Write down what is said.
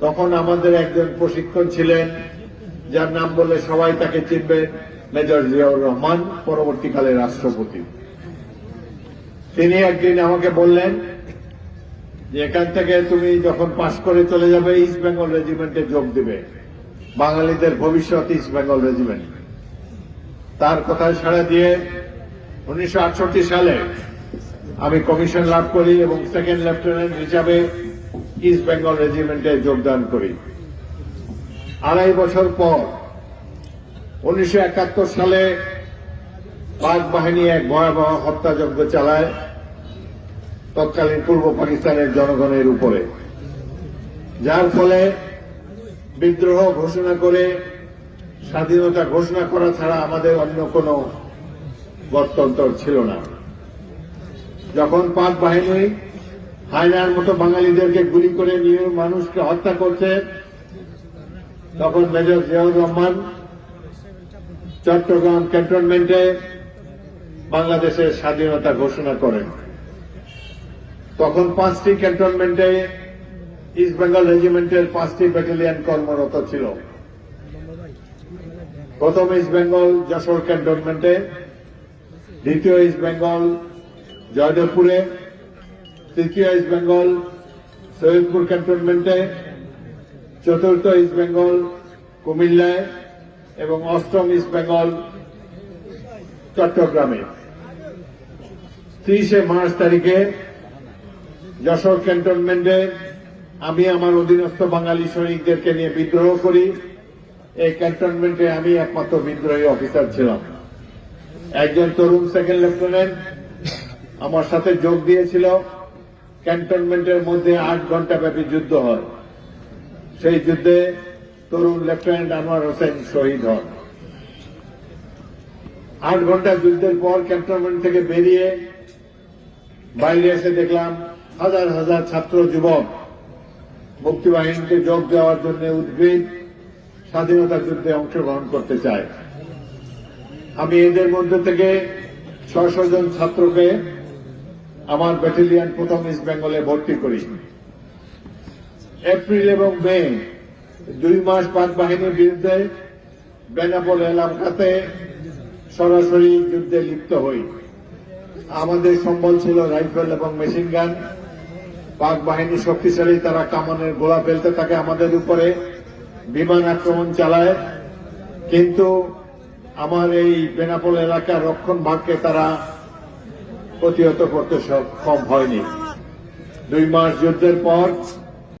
তখন আমাদের একজন প্রশিক্ষণ ছিলেন, যার নাম বললে সবাই তাকে চিনবে, মেজর জিয়াউর রহমান, পরবর্তীকালে রাষ্ট্রপতি। তিনি একদিন আমাকে বললেন, যে এখান থেকে তুমি যখন পাশ করে চলে যাবে ইস্ট বেঙ্গল রেজিমেন্টে যোগ দিবে। বাঙালিদের ভবিষ্যৎ ইস্ট বেঙ্গল রেজিমেন্ট তার কথায় সাড়া দিয়ে উনিশশো আটষট্টি সালে আমি কমিশন লাভ করি এবং সেকেন্ড লেফটেন্যান্ট হিসাবে ইস্ট বেঙ্গল রেজিমেন্টে যোগদান করি। আড়াই বছর পর, উনিশশো একাত্তর সালে পাক বাহিনী এক ভয়াবহ হত্যাযজ্ঞ চালায়, তৎকালীন পূর্ব পাকিস্তানের জনগণের উপরে। যার ফলে বিদ্রোহ ঘোষণা করে, স্বাধীনতা ঘোষণা করা ছাড়া আমাদের অন্য কোনো গত্যন্তর ছিল না। যখন পাক বাহিনী হায়নার মতো বাঙালিদেরকে গুলি করে নিয়ে মানুষকে হত্যা করছে। তখন মেজর জিয়াউর রহমান চট্টগ্রাম ক্যান্টনমেন্টে বাংলাদেশের স্বাধীনতা ঘোষণা করেন। তখন পাঁচটি ক্যান্টনমেন্টে ইস্ট বেঙ্গল রেজিমেন্টের পাঁচটি ব্যাটালিয়ন কর্মরত ছিল। প্রথম ইস্ট বেঙ্গল যশোর ক্যান্টনমেন্টে, দ্বিতীয় ইস্ট বেঙ্গল জয়দেবপুরে তৃতীয় ইস্ট বেঙ্গল সৈয়দপুর ক্যান্টনমেন্টে চতুর্থ ইস্ট বেঙ্গল কুমিল্লায় এবং অষ্টম ইস্ট বেঙ্গল চট্টগ্রামে। ত্রিশে মার্চ তারিখে যশোর ক্যান্টনমেন্টে আমি আমার অধীনস্থ বাঙালি সৈনিকদেরকে নিয়ে বিদ্রোহ করি। এই ক্যান্টনমেন্টে আমি একমাত্র বিদ্রোহী অফিসার ছিলাম। একজন তরুণ সেকেন্ড লেফটেন্যান্ট আমার সাথে যোগ দিয়েছিল। ক্যান্টনমেন্টের মধ্যে আট ঘণ্টা ব্যাপী যুদ্ধ হয়। সেই যুদ্ধে তরুণ লেফটেন্যান্ট আনোয়ার হোসেন শহীদ হন। আট ঘণ্টা যুদ্ধের পর ক্যান্টনমেন্ট থেকে বেরিয়ে বাইরে এসে দেখলাম হাজার হাজার ছাত্র যুবক মুক্তিবাহিনীতে যোগ দেওয়ার জন্য উদ্ভিদ স্বাধীনতা যুদ্ধে অংশগ্রহণ করতে চায়। আমি এদের মধ্যে থেকে ছয়শো জন ছাত্রকে আমার ব্যাটালিয়ন প্রথম ইস্ট বেঙ্গলে ভর্তি করি। এপ্রিল এবং মে দুই মাস পাক বাহিনীর বিরুদ্ধে বেনাপোল এলাকাতে সরাসরি যুদ্ধে লিপ্ত হই। আমাদের সম্বল ছিল রাইফেল এবং মেশিন গান। পাক বাহিনী শক্তিশালী, তারা কামানের গোলা ফেলতে থাকে আমাদের উপরে, বিমান আক্রমণ চালায়। কিন্তু আমার এই বেনাপোল এলাকার রক্ষণ ভাগকে তারা প্রতিহত করতে সক্ষম হয়নি। দুই মাস যুদ্ধের পর